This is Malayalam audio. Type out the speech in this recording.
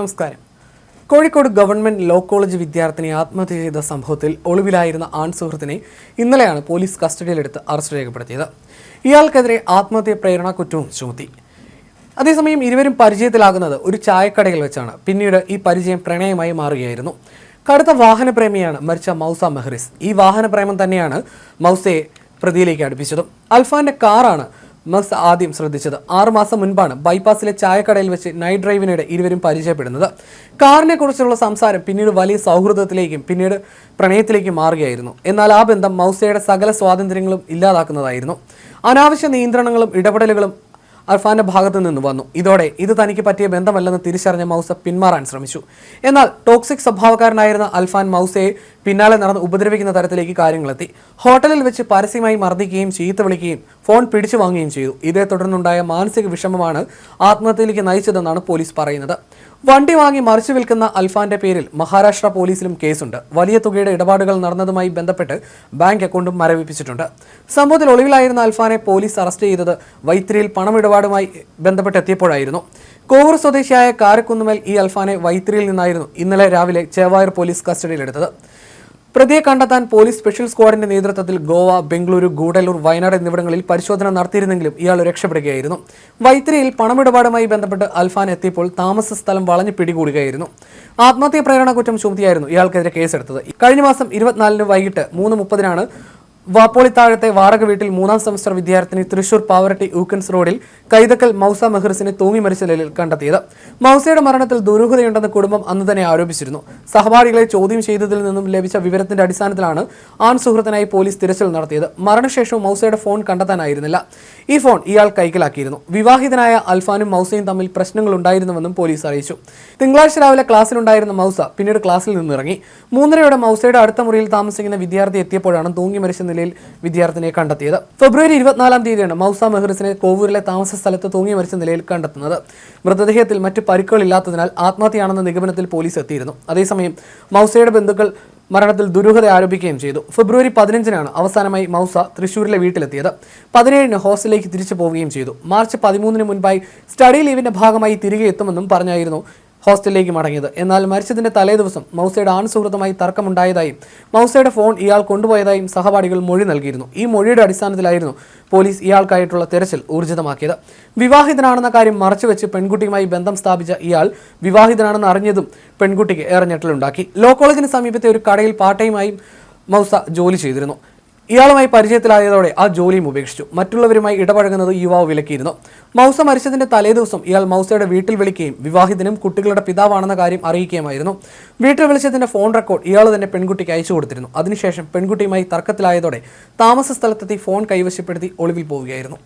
നമസ്കാരം. കോഴിക്കോട് ഗവൺമെന്റ് ലോ കോളേജ് വിദ്യാർത്ഥിനി ആത്മഹത്യ ചെയ്ത സംഭവത്തിൽ ഒളിവിലായിരുന്ന ആൺ സുഹൃത്തിനെ ഇന്നലെയാണ് പോലീസ് കസ്റ്റഡിയിലെടുത്ത് അറസ്റ്റ് രേഖപ്പെടുത്തിയത്. ഇയാൾക്കെതിരെ ആത്മഹത്യ പ്രേരണ കുറ്റവും ചുമത്തി. അതേസമയം ഇരുവരും പരിചയത്തിലാകുന്നത് ഒരു ചായക്കടയിൽ വെച്ചാണ്. പിന്നീട് ഈ പരിചയം പ്രണയമായി മാറുകയായിരുന്നു. കടുത്ത വാഹനപ്രേമിയാണ് മരിച്ച മൗസ മെഹ്റിസ്. ഈ വാഹനപ്രേമം തന്നെയാണ് മൗസയെ പ്രതിയിലേക്ക് അടുപ്പിച്ചതും. അൽഫാന്റെ കാറാണ് മക്സ് ആദ്യം ശ്രദ്ധിച്ചത്. ആറുമാസം മുൻപാണ് ബൈപ്പാസിലെ ചായക്കടയിൽ വെച്ച് നൈറ്റ് ഡ്രൈവിനിടെ ഇരുവരും പരിചയപ്പെടുന്നത്. കാറിനെ കുറിച്ചുള്ള സംസാരം പിന്നീട് വലിയ സൗഹൃദത്തിലേക്കും പിന്നീട് പ്രണയത്തിലേക്കും മാറുകയായിരുന്നു. എന്നാൽ ആ ബന്ധം മൗസയുടെ സകല സ്വാതന്ത്ര്യങ്ങളും ഇല്ലാതാക്കുന്നതായിരുന്നു. അനാവശ്യ നിയന്ത്രണങ്ങളും ഇടപെടലുകളും അർഫാന്റെ ഭാഗത്തു നിന്ന് വന്നു. ഇതോടെ ഇത് തനിക്ക് പറ്റിയ ബന്ധമല്ലെന്ന് തിരിച്ചറിഞ്ഞ മൗസ പിന്മാറാൻ ശ്രമിച്ചു. എന്നാൽ ടോക്സിക് സ്വഭാവക്കാരനായിരുന്ന അൽഫാൻ മൗസയെ പിന്നാലെ നടന്ന് ഉപദ്രവിക്കുന്ന തരത്തിലേക്ക് കാര്യങ്ങളെത്തി. ഹോട്ടലിൽ വെച്ച് പരസ്യമായി മർദ്ദിക്കുകയും ചീത്ത വിളിക്കുകയും ഫോൺ പിടിച്ചു വാങ്ങുകയും ചെയ്തു. ഇതേ തുടർന്നുണ്ടായ മാനസിക വിഷമമാണ് ആത്മഹത്യയിലേക്ക് നയിച്ചതെന്നാണ് പോലീസ് പറയുന്നത്. വണ്ടി വാങ്ങി മറിച്ചു വിൽക്കുന്ന അൽഫാന്റെ പേരിൽ മഹാരാഷ്ട്ര പോലീസിലും കേസുണ്ട്. വലിയ തുകയുടെ ഇടപാടുകൾ നടന്നതുമായി ബന്ധപ്പെട്ട് ബാങ്ക് അക്കൗണ്ടും മരവിപ്പിച്ചിട്ടുണ്ട്. സംഭവത്തിൽ ഒളിവിലായിരുന്ന അൽഫാനെ പോലീസ് അറസ്റ്റ് ചെയ്തത് വൈത്തിരിയിൽ പണമിടപാടുമായി ബന്ധപ്പെട്ട് എത്തിയപ്പോഴായിരുന്നു കോവൂർ സ്വദേശിയായ കാരക്കുന്നുമേൽ ഈ അൽഫാനെ വൈത്തിരിയിൽ നിന്നായിരുന്നു ഇന്നലെ രാവിലെ ചേവായൂർ പോലീസ് കസ്റ്റഡിയിലെടുത്തത്. പ്രതിയെ കണ്ടെത്താൻ പോലീസ് സ്പെഷ്യൽ സ്ക്വാഡിന്റെ നേതൃത്വത്തിൽ ഗോവ ബംഗളൂരു ഗൂഡല്ലൂർ വയനാട് എന്നിവിടങ്ങളിൽ പരിശോധന നടത്തിയിരുന്നെങ്കിലും ഇയാൾ രക്ഷപ്പെടുകയായിരുന്നു. വൈത്തിരിയിൽ പണമിടപാടുമായി ബന്ധപ്പെട്ട് അൽഫാൻ എത്തിയപ്പോൾ താമസ സ്ഥലം വളഞ്ഞു പിടികൂടുകയായിരുന്നു. ആത്മഹത്യ പ്രേരണ കുറ്റം ചുമത്തിയായിരുന്നു ഇയാൾക്കെതിരെ കേസെടുത്തത്. കഴിഞ്ഞ മാസം ഇരുപത്തിനാലിന് വൈകിട്ട് മൂന്ന് മുപ്പതിനാണ് വാപ്പോളിത്താഴത്തെ വാടക വീട്ടിൽ മൂന്നാം സെമസ്റ്റർ വിദ്യാർത്ഥിനി തൃശൂർ പാവറട്ടി ഊക്കൻസ് റോഡിൽ കൈതക്കൽ മൗസ മെഹ്റിസിനെ തൂങ്ങി മരിച്ച നിലയിൽ കണ്ടെത്തിയത്. മൗസയുടെ മരണത്തിൽ ദുരൂഹതയുണ്ടെന്ന് കുടുംബം അന്ന് തന്നെ ആരോപിച്ചിരുന്നു. സഹപാഠികളെ ചോദ്യം ചെയ്തതിൽ നിന്നും ലഭിച്ച വിവരത്തിന്റെ അടിസ്ഥാനത്തിലാണ് ആൺ സുഹൃത്തിനായി പോലീസ് തിരച്ചിൽ നടത്തിയത്. മരണശേഷവും മൗസയുടെ ഫോൺ കണ്ടെത്താനായിരുന്നില്ല. ഈ ഫോൺ ഇയാൾ കൈക്കലാക്കിയിരുന്നു. വിവാഹിതനായ അൽഫാനും മൗസയും തമ്മിൽ പ്രശ്നങ്ങൾ ഉണ്ടായിരുന്നുവെന്നും പോലീസ് അറിയിച്ചു. തിങ്കളാഴ്ച രാവിലെ ക്ലാസ്സിലുണ്ടായിരുന്ന മൗസ പിന്നീട് ക്ലാസ്സിൽ നിന്നിറങ്ങി. മൂന്നരയോടെ മൗസയുടെ അടുത്ത മുറിയിൽ താമസിക്കുന്ന വിദ്യാർത്ഥി എത്തിയപ്പോഴാണ് തൂങ്ങി മരിച്ച നിലയിൽ വിദ്യാർത്ഥിനിയെ കണ്ടെത്തിയത്. ഫെബ്രുവരി ഇരുപത്തിനാലാം തീയതിയാണ് മൗസ മെഹ്റിസിനെ കോവൂരിലെ താമസ സ്ഥലത്ത് തൂങ്ങി മരിച്ച നിലയിൽ കണ്ടെത്തുന്നത്. മൃതദേഹത്തിൽ മറ്റ് പരുക്കുകളില്ലാത്തതിനാൽ ആത്മഹത്യയാണെന്ന നിഗമനത്തിൽ പോലീസ് എത്തിയിരുന്നു. അതേസമയം മൗസയുടെ ബന്ധുക്കൾ മരണത്തിൽ ദുരൂഹത ആരോപിക്കുകയും ചെയ്തു. ഫെബ്രുവരി പതിനഞ്ചിനാണ് അവസാനമായി മൗസ തൃശൂരിലെ വീട്ടിലെത്തിയത്. പതിനേഴിന് ഹോസ്റ്റലിലേക്ക് തിരിച്ചു പോവുകയും ചെയ്തു. മാർച്ച് പതിമൂന്നിന് മുൻപായി സ്റ്റഡി ലീവിന്റെ ഭാഗമായി തിരികെ എത്തുമെന്നും പറഞ്ഞായിരുന്നു ഹോസ്റ്റലിലേക്ക് മടങ്ങിയത്. എന്നാൽ മരിച്ചതിന്റെ തലേദിവസം മൗസയുടെ ആൺ സുഹൃത്തുമായി തർക്കമുണ്ടായതായും മൗസയുടെ ഫോൺ ഇയാൾ കൊണ്ടുപോയതായും സഹപാഠികൾ മൊഴി നൽകിയിരുന്നു. ഈ മൊഴിയുടെ അടിസ്ഥാനത്തിലായിരുന്നു പോലീസ് ഇയാൾക്കായിട്ടുള്ള തെരച്ചിൽ ഊർജിതമാക്കിയത്. വിവാഹിതനാണെന്ന കാര്യം മറച്ചുവെച്ച് പെൺകുട്ടിയുമായി ബന്ധം സ്ഥാപിച്ച ഇയാൾ വിവാഹിതനാണെന്ന് അറിഞ്ഞതും പെൺകുട്ടിക്ക് ഏറെ ഞെട്ടലുണ്ടാക്കി. ലോ കോളേജിന് സമീപത്തെ ഒരു കടയിൽ പാട്ടയുമായും മൗസ ജോലി ചെയ്തിരുന്നു. ഇയാളുമായി പരിചയത്തിലായതോടെ ആ ജോലിയും ഉപേക്ഷിച്ചു. മറ്റുള്ളവരുമായി ഇടപഴകുന്നത് യുവാവ് വിലക്കിയിരുന്നു. മൗസ മരിച്ചതിന്റെ തലേദിവസം ഇയാൾ മൗസയുടെ വീട്ടിൽ വിളിക്കുകയും വിവാഹിതനും കുട്ടികളുടെ പിതാവാണെന്ന കാര്യം അറിയിക്കുകയുമായിരുന്നു. വീട്ടിൽ വിളിച്ചതിന്റെ ഫോൺ റെക്കോർഡ് ഇയാൾ തന്നെ പെൺകുട്ടിക്ക് അയച്ചു കൊടുത്തിരുന്നു. അതിനുശേഷം പെൺകുട്ടിയുമായി തർക്കത്തിലായതോടെ താമസ സ്ഥലത്തെത്തി ഫോൺ കൈവശപ്പെടുത്തി ഒളിവിൽ പോവുകയായിരുന്നു.